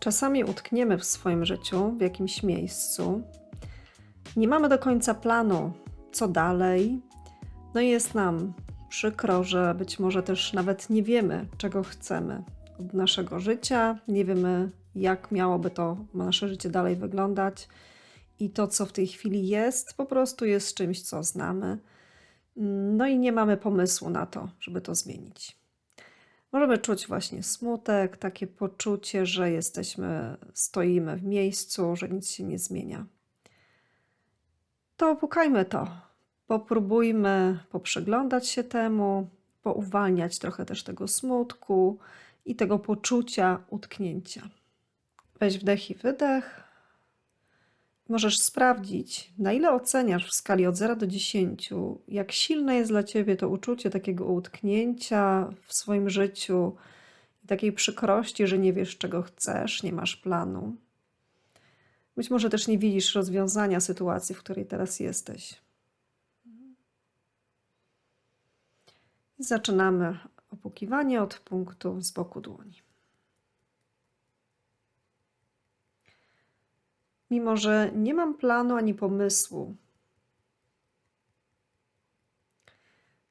Czasami utkniemy w swoim życiu w jakimś miejscu. Nie mamy do końca planu, co dalej. No i jest nam przykro, że być może też nawet nie wiemy, czego chcemy od naszego życia, nie wiemy, jak miałoby to nasze życie dalej wyglądać. I to, co w tej chwili jest, po prostu jest czymś, co znamy. No i nie mamy pomysłu na to, żeby to zmienić. Możemy czuć właśnie smutek, takie poczucie, że jesteśmy, stoimy w miejscu, że nic się nie zmienia. To opukajmy to. Popróbujmy poprzyglądać się temu, pouwalniać trochę też tego smutku i tego poczucia utknięcia. Weź wdech i wydech. Możesz sprawdzić, na ile oceniasz w skali od 0 do 10, jak silne jest dla ciebie to uczucie takiego utknięcia w swoim życiu i takiej przykrości, że nie wiesz, czego chcesz, nie masz planu. Być może też nie widzisz rozwiązania sytuacji, w której teraz jesteś. Zaczynamy opukiwanie od punktu z boku dłoni. Mimo, że nie mam planu ani pomysłu,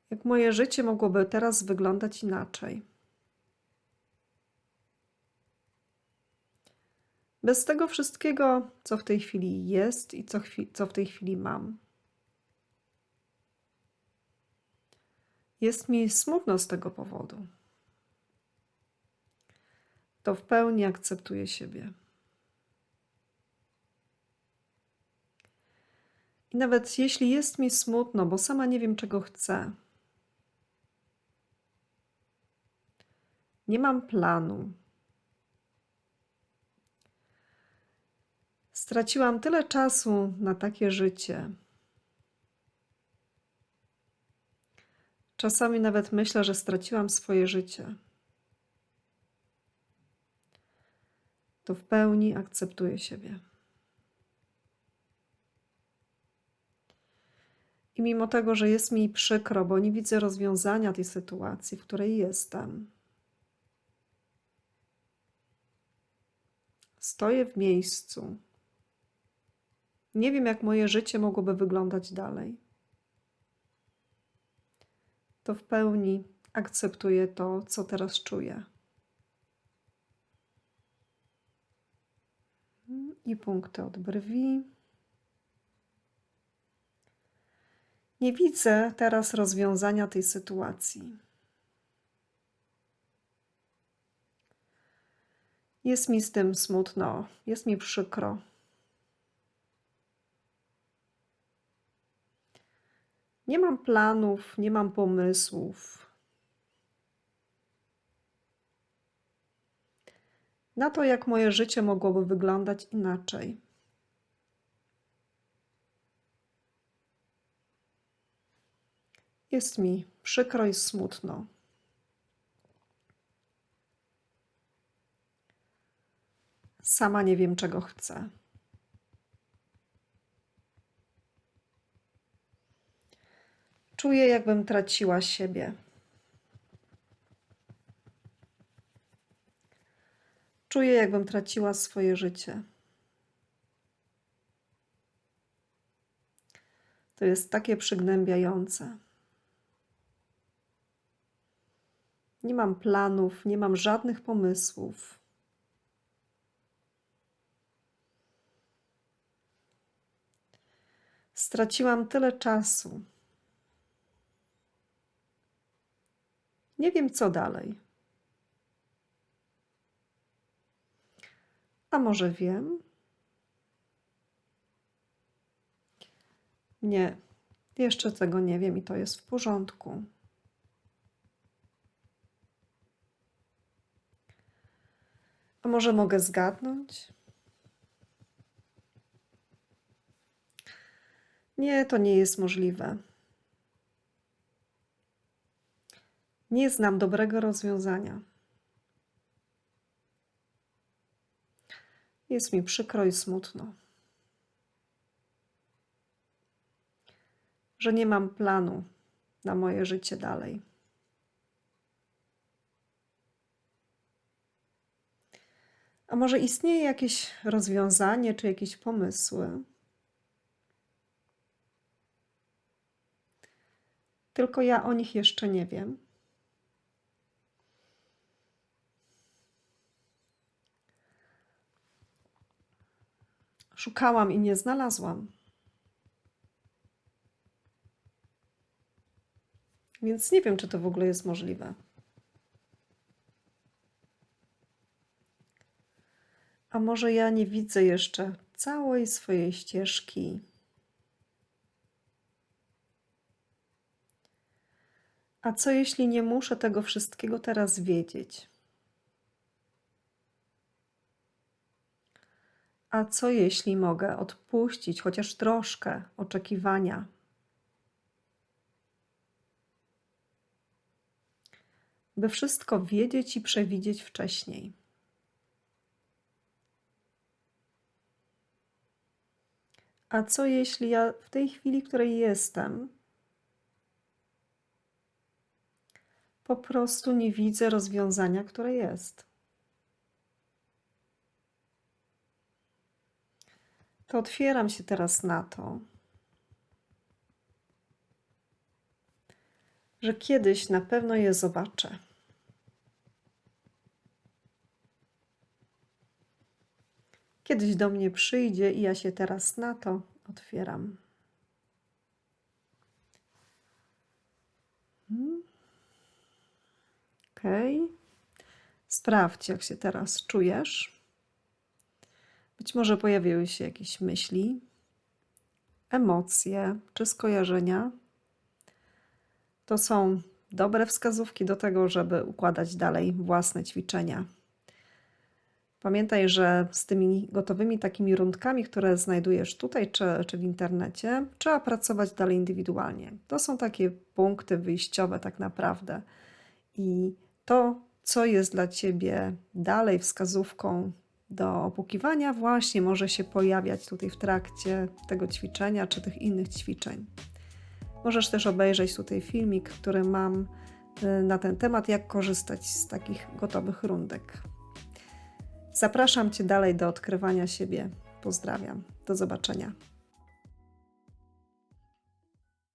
jak moje życie mogłoby teraz wyglądać inaczej. Bez tego wszystkiego, co w tej chwili jest i co, chwi- co w tej chwili mam. Jest mi smutno z tego powodu. To w pełni akceptuję siebie. I nawet jeśli jest mi smutno, bo sama nie wiem, czego chcę, nie mam planu, straciłam tyle czasu na takie życie. Czasami nawet myślę, że straciłam swoje życie. To w pełni akceptuję siebie. I mimo tego, że jest mi przykro, bo nie widzę rozwiązania tej sytuacji, w której jestem, stoję w miejscu. Nie wiem, jak moje życie mogłoby wyglądać dalej. To w pełni akceptuję to, co teraz czuję. I punkty od brwi. Nie widzę teraz rozwiązania tej sytuacji. Jest mi z tym smutno, jest mi przykro. Nie mam planów, nie mam pomysłów. Na to, jak moje życie mogłoby wyglądać inaczej. Jest mi przykro i smutno. Sama nie wiem, czego chcę. Czuję, jakbym traciła siebie. Czuję, jakbym traciła swoje życie. To jest takie przygnębiające. Nie mam planów, nie mam żadnych pomysłów. Straciłam tyle czasu. Nie wiem, co dalej. A może wiem? Nie, jeszcze tego nie wiem i to jest w porządku. Może mogę zgadnąć? Nie, to nie jest możliwe. Nie znam dobrego rozwiązania. Jest mi przykro i smutno, że nie mam planu na moje życie dalej. A może istnieje jakieś rozwiązanie czy jakieś pomysły? Tylko ja o nich jeszcze nie wiem. Szukałam i nie znalazłam. Więc nie wiem, czy to w ogóle jest możliwe. A może ja nie widzę jeszcze całej swojej ścieżki? A co jeśli nie muszę tego wszystkiego teraz wiedzieć? A co jeśli mogę odpuścić chociaż troszkę oczekiwania? By wszystko wiedzieć i przewidzieć wcześniej. A co jeśli ja w tej chwili, w której jestem, po prostu nie widzę rozwiązania, które jest? To otwieram się teraz na to, że kiedyś na pewno je zobaczę. Kiedyś do mnie przyjdzie i ja się teraz na to otwieram. Hmm. Ok. Sprawdź, jak się teraz czujesz. Być może pojawiły się jakieś myśli, emocje czy skojarzenia. To są dobre wskazówki do tego, żeby układać dalej własne ćwiczenia. Pamiętaj, że z tymi gotowymi takimi rundkami, które znajdujesz tutaj czy, czy w internecie, trzeba pracować dalej indywidualnie. To są takie punkty wyjściowe, tak naprawdę. I to, co jest dla ciebie dalej wskazówką do opukiwania, właśnie może się pojawiać tutaj w trakcie tego ćwiczenia czy tych innych ćwiczeń. Możesz też obejrzeć tutaj filmik, który mam y, na ten temat, jak korzystać z takich gotowych rundek. Zapraszam Cię dalej do odkrywania siebie. Pozdrawiam. Do zobaczenia.